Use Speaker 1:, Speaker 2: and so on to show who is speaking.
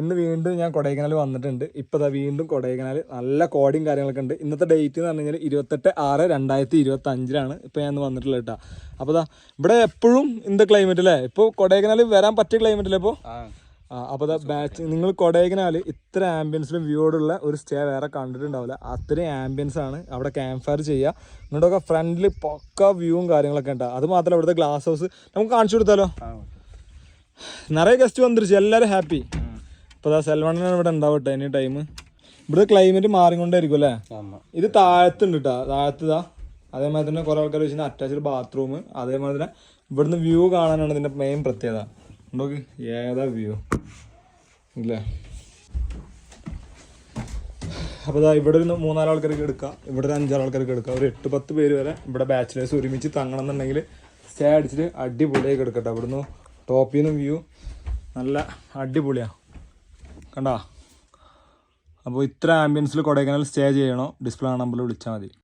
Speaker 1: ഇന്ന് വീണ്ടും ഞാൻ കൊടൈക്കനാൽ വന്നിട്ടുണ്ട്. ഇപ്പോൾ ദാ വീണ്ടും കൊടൈക്കനാൽ നല്ല കോടിയും കാര്യങ്ങളൊക്കെ ഉണ്ട്. ഇന്നത്തെ ഡേറ്റ് എന്ന് പറഞ്ഞു കഴിഞ്ഞാൽ ഇരുപത്തെട്ട് ആറ് രണ്ടായിരത്തി ഇരുപത്തി അഞ്ചിലാണ് ഇപ്പോൾ ഞാൻ വന്നിട്ടുള്ളത് കേട്ടോ. അപ്പോൾ ദാ ഇവിടെ എപ്പോഴും ഇന്ത ക്ലൈമറ്റ് അല്ലേ? ഇപ്പോൾ കൊടൈക്കനാൽ വരാൻ പറ്റിയ ക്ലൈമറ്റ് അല്ലേ ഇപ്പോൾ ആ. അപ്പോൾ ദാ ബാച്ച് നിങ്ങൾ കൊടൈക്കനാൽ ഇത്ര ആംബിയൻസിലും വ്യൂടുള്ള ഒരു സ്റ്റേ വേറെ കണ്ടിട്ടുണ്ടാവില്ല. അത്രയും ആംബിയൻസ് ആണ് അവിടെ ക്യാമ്പ് ഫയർ ചെയ്യുക നിങ്ങളുടെയൊക്കെ ഫ്രണ്ടിൽ പക്ക വ്യൂവും കാര്യങ്ങളൊക്കെ ഉണ്ടാവും അത് മാത്രമല്ല ഇവിടുത്തെ ഗ്ലാസ് ഹൗസ് നമുക്ക് കാണിച്ചു കൊടുത്താലോ? നിറയെ ഗസ്റ്റ് വന്നിരിച്ചു എല്ലാവരും ഹാപ്പി ഇപ്പോൾ ദാ സെൽവണ്ണനാണ് ഇവിടെ ഉണ്ടാവട്ടെ എനി ടൈം ഇവിടെ ക്ലൈമറ്റ് മാറിക്കൊണ്ടേയിരിക്കും അല്ലേ? ഇത് താഴത്തുണ്ട് കേട്ടോ താഴത്ത് ഇതാ അതേമാതിരി തന്നെ കുറേ ആൾക്കാർ വെച്ചാൽ അറ്റാച്ച്ഡ് ബാത്റൂം അതേമാതിരി തന്നെ ഇവിടുന്ന് വ്യൂ കാണാനാണ് ഇതിന്റെ മെയിൻ പ്രത്യേകത. നോക്ക് ഏതാ വ്യൂ ഇല്ലേ? അപ്പോൾ ഇതാ ഇവിടെ ഒരു മൂന്നാൽ ആൾക്കാർക്ക് എടുക്കാം ഇവിടെ ഒരു അഞ്ചാറ് ആൾക്കാർക്ക് എടുക്കാം. ഒരു എട്ട് പത്ത് പേര് വരെ ഇവിടെ ബാച്ചിലേഴ്സ് ഒരുമിച്ച് തങ്ങണം എന്നുണ്ടെങ്കിൽ സ്റ്റേ അടിച്ചിട്ട് അടിപൊളിയായി എടുക്കട്ടെ ഇവിടുന്ന് ടോപ്പിൽ നിന്ന് വ്യൂ നല്ല അടിപൊളിയാണ് കണ്ടാ? അപ്പോൾ ഇത്ര ആംബിയൻസിൽ കൊടൈക്കനാൽ സ്റ്റേ ചെയ്യണോ? ഡിസ്പ്ലേ നമ്പറിൽ വിളിച്ചാൽ മതി.